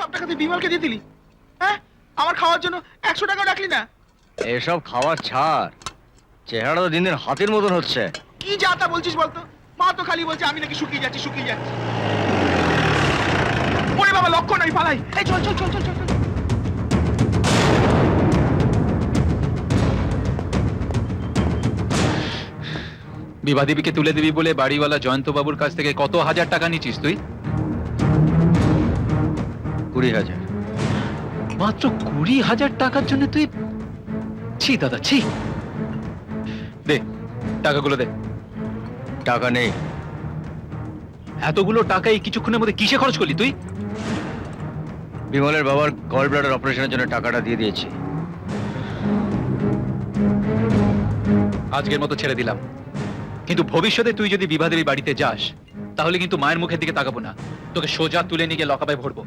সব টাকা তুই বিমলকে দিয়ে দিলি? হ্যাঁ? আমার খাওয়ার জন্য একশো টাকা রাখলি না? এসব খাওয়ার ছাড়। চেহারা তো দিন দিন হাতির মতন হচ্ছে। কি যা তা বলছিস বলতো? মা তো খালি বলছে আমি নাকি শুকিয়ে যাচ্ছি শুকিয়ে যাচ্ছি। ওরে বাবা লক্ষ্য নাই পালাই। এই চল চল চল চল চল চল। বিবাদীবিকে তুলে দিবি বলে বাড়িওয়ালা জয়ন্তবাবুর কাছ থেকে কত হাজার টাকা নিচ্ছিস তুই? কুড়ি হাজার। মাত্র কুড়ি হাজার টাকার জন্য তুই ছি দাদা ছি। দে টাকাগুলো দে। টাকা নেই। এতগুলো টাকা এই কিছুক্ষণের মধ্যে কিসে খরচ করলি তুই? বিমলের বাবার গল ব্লাডার অপারেশনের জন্য টাকাটা দিয়ে দিয়েছি। আজকের মতো ছেড়ে দিলাম। কিন্তু ভবিষ্যতে তুই যদি বিবাদেবী বাড়িতে যাস তাহলে কিন্তু মায়ের মুখের দিকে তাকাবো না। তোকে সোজা তুলে নিয়ে গিয়ে লকাবায় ভরবো।